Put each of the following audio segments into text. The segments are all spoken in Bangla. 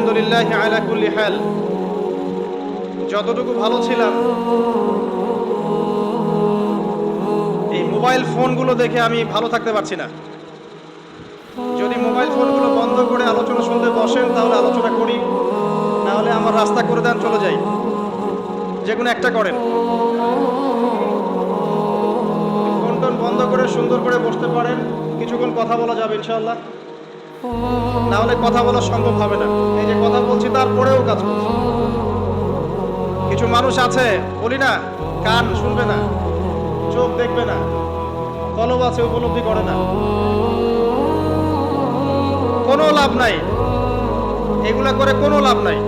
আলহামদুলিল্লাহ আলা কুল্লি হাল। যতটুকু ভালো ছিলাম, এই মোবাইল ফোনগুলো দেখে আমি ভালো থাকতে পারছি না। যদি মোবাইল ফোনগুলো বন্ধ করে আলোচনা শুনতে বসেন, তাহলে আলোচনা করি, না হলে আমার রাস্তা করে দেন, চলে যাই। যে কোনো একটা করেন। ফোন টোন বন্ধ করে সুন্দর করে বসতে পারেন, কিছুক্ষণ কথা বলা যাবে, ইনশাআল্লাহ। না হলে কথা বলা সম্ভব হবে না। এই যে কথা বলছি, তারপরেও কাজ করছি। কিছু মানুষ আছে, বলি না, কান শুনবে না, চোখ দেখবে না, কলব আছে, উপলব্ধি করে না। কোনো লাভ নাই। এগুলা করে কোনো লাভ নাই।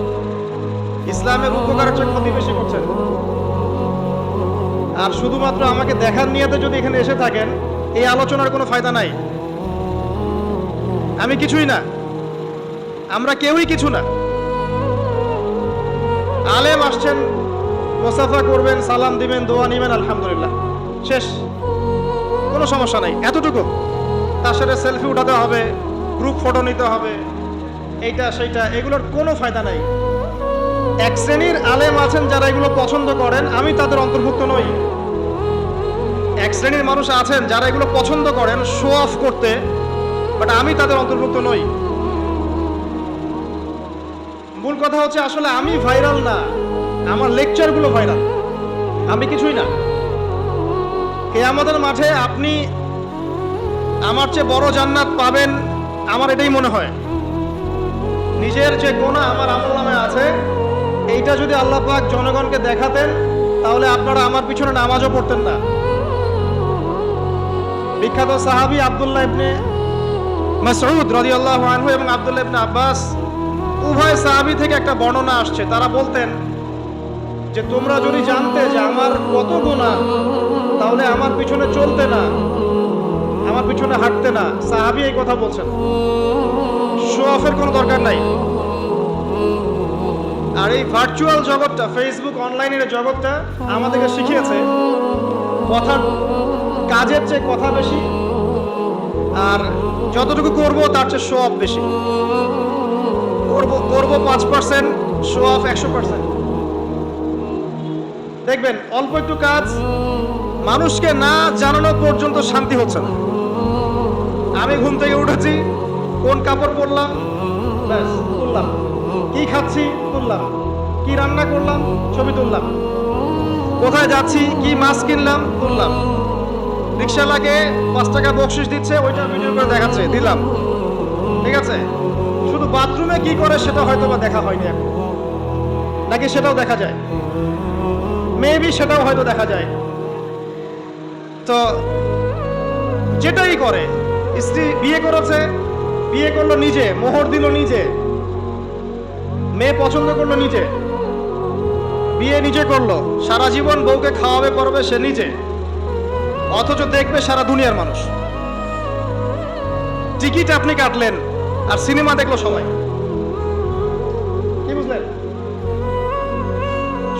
ইসলামের উপকারের চেয়ে ক্ষতি বেশি করছেন আর শুধুমাত্র আমাকে দেখার নিয়েতে যদি এখানে এসে থাকেন, এই আলোচনার কোনো ফায়দা নাই। আমি কিছুই না। আমরা কেউই কিছু না। আলেম আসছেন, মোসাফা করবেন, সালাম দিবেন, দোয়া নিবেন, আলহামদুলিল্লাহ। শেষ, কোনো সমস্যা নাই, এতটুকু। তার সাথে সেলফি উঠাতে হবে গ্রুপ ফটো নিতে হবে, এইটা, সেইটা, এগুলোর কোনো ফায়দা নাই। এক শ্রেণির আলেম আছেন যারা এগুলো পছন্দ করেন, আমি তাদের অন্তর্ভুক্ত নই। এক শ্রেণির মানুষ আছেন যারা এগুলো পছন্দ করেন শো অফ করতে বাট আমি তাদের অন্তর্ভুক্ত নই। মূল কথা হচ্ছে আসলে আমি ভাইরাল না। আমার লেকচারগুলো ভাইরাল আমি কিছুই না। কে আমাদের মাঠে আপনি আমার চেয়ে বড় জান্নাত পাবেন, আমার এটাই মনে হয়। নিজের যে গোনা আমার আমল নামে আছে, এইটা যদি আল্লাহ পাক জনগণকে দেখাতেন, তাহলে আপনারা আমার পিছনে নামাজও পড়তেন না। বিখ্যাত সাহাবী আব্দুল্লাহ ইবনে মাসউদ রাদিয়াল্লাহু আনহু এবং আব্দুল্লাহ ইবনে আব্বাস উভয় সাহাবী থেকে একটা বর্ণনা আসছে। তারা বলতেন যে, তোমরা যদি জানতে যে আমার কত গুনাহ, তাহলে আমার পিছনে চলতে না, আমার পিছনে হাঁটতে না। সাহাবী এই কথা বলছেন। শো অফের কোনো দরকার নাই। আর এই ভার্চুয়াল জগৎটা ফেসবুক অনলাইনের জগৎটা আমাদেরকে শিখিয়েছে কথা কাজের চেয়ে কথা বেশি। আর যতটুকু করব, তার চেয়ে শো অফ বেশি। করব করব পাঁচ পার্সেন্ট শো অফ একশো পার্সেন্ট দেখবেন, অল্প একটু কাজ, মানুষকে না জানানো পর্যন্ত শান্তি হচ্ছে না। আমি ঘুম থেকে উঠেছি, কোন কাপড় পরলাম, ব্যাস, তুললাম। কি খাচ্ছি, তুললাম। কি রান্না করলাম, ছবি তুললাম। কোথায় যাচ্ছি, কি মাছ কিনলাম, তুললাম। রিক্সাওয়ালাকে পাঁচ টাকা বকশিস দিচ্ছে ওইটা ভিডিও করে দেখাচ্ছে, দিলাম। ঠিক আছে? শুধু বাথরুমে কি করে সেটা হয়তো বা দেখা হয়নি এখন। নাকি সেটাও দেখা যায়? মেবি সেটাও হয়তো দেখা যায়। তো যেটাই করে, স্ত্রী বিয়ে করেছে, বিয়ে করল নিজে, মোহর দিল নিজে, মেয়ে পছন্দ করল নিজে, বিয়ে নিজে করল, সারা জীবন বউকে খাওয়াবে, পড়বে সে নিজে। অথচ দেখবে সারা দুনিয়ার মানুষ। টিকিট আপনি কাটলেন আর সিনেমা দেখল সবাই। কি বুঝলেন?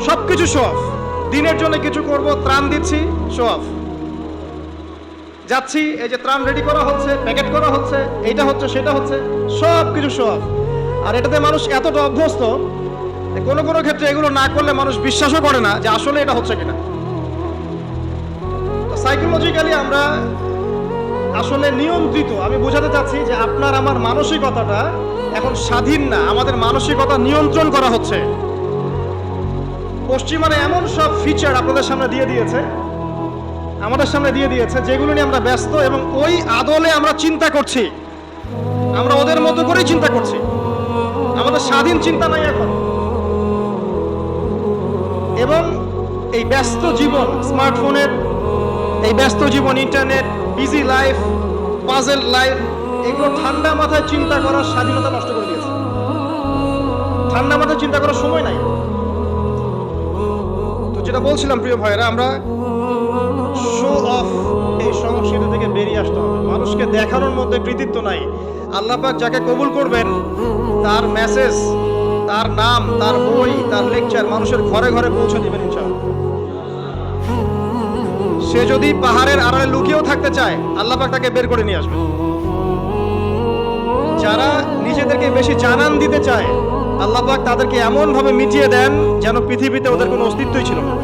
সবকিছু শো অফ দিনের জন্য কিছু করব, ত্রাণ দিচ্ছি শো অফ যাচ্ছি, এই যে ত্রাণ রেডি করা হচ্ছে প্যাকেট করা হচ্ছে, এইটা হচ্ছে, সেটা হচ্ছে সব কিছু শো অফ আর এটাতে মানুষ এতটা অভ্যস্ত কোনো কোনো ক্ষেত্রে এগুলো না করলে মানুষ বিশ্বাসও করে না যে আসলে এটা হচ্ছে কিনা। সাইকোলজিক্যালি আমরা আসলে নিয়ন্ত্রিত। আমি বোঝাতে চাচ্ছি যে আপনার আমার মানসিকতাটা এখন স্বাধীন না। আমাদের মানসিকতা নিয়ন্ত্রণ করা হচ্ছে। পশ্চিমারা এমন সব ফিচার আপনাদের সামনে দিয়ে দিয়েছে, আমাদের সামনে দিয়ে দিয়েছে, যেগুলো নিয়ে আমরা ব্যস্ত এবং ওই আদলে আমরা চিন্তা করছি। আমরা ওদের মতো করেই চিন্তা করছি। আমাদের স্বাধীন চিন্তা নাই এখন। এবং এই ব্যস্ত জীবন স্মার্টফোনের এই ব্যস্ত জীবন internet busy life puzzle life এগুলো ঠান্ডা মাথায় চিন্তা করার স্বাধীনতা নষ্ট করে দিয়েছে। ঠান্ডা মাথায় চিন্তা করার সময় নাই। তো যেটা বলছিলাম, প্রিয় ভাইয়েরা, আমরা শো অফ এই সংস্কৃতি থেকে বেরিয়ে আসতে হবে। মানুষকে দেখানোর মধ্যে কৃতিত্ব নাই। আল্লাহ পাক যাকে কবুল করবেন, তার মেসেজ তার নাম, তার বই, তার লেকচার মানুষের ঘরে ঘরে পৌঁছে দিবেন, ইনশাআল্লাহ। সে যদি পাহাড়ের আড়ালে লুকিয়েও থাকতে চায়, আল্লাহ পাক তাকে বের করে নিয়ে আসবে। যারা নিজেদেরকে বেশি জানান দিতে চায়, আল্লাহ পাক তাদেরকে এমনভাবে মিটিয়ে দেন যেন পৃথিবীতে ওদের কোনো অস্তিত্বই ছিল না।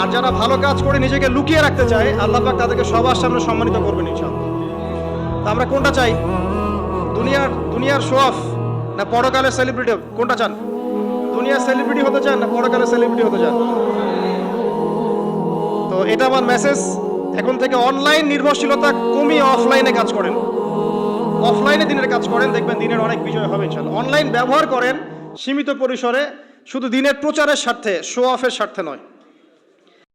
আর যারা ভালো কাজ করে নিজেকে লুকিয়ে রাখতে চায়, আল্লাহ পাক তাদেরকে সবার সামনে সম্মানিত করবেন ইনশাআল্লাহ। তা আমরা কোনটা চাই? দুনিয়ার দুনিয়ার শো অফ না পরকালের সেলিব্রিটি কোনটা চান? দুনিয়ার সেলিব্রিটি হতে চান না পরকালের সেলিব্রিটি হতে চান? এটা আমার মেসেজ এখন থেকে অনলাইন নির্ভরশীলতা কমিয়ে অফলাইনে কাজ করেন। অফলাইনে দিনের কাজ করেন, দেখবেন দিনের অনেক বিজয় হবে অনলাইন ব্যবহার করেন, সীমিত পরিসরে, শুধু দিনের প্রচারের স্বার্থে শো অফের স্বার্থে নয়।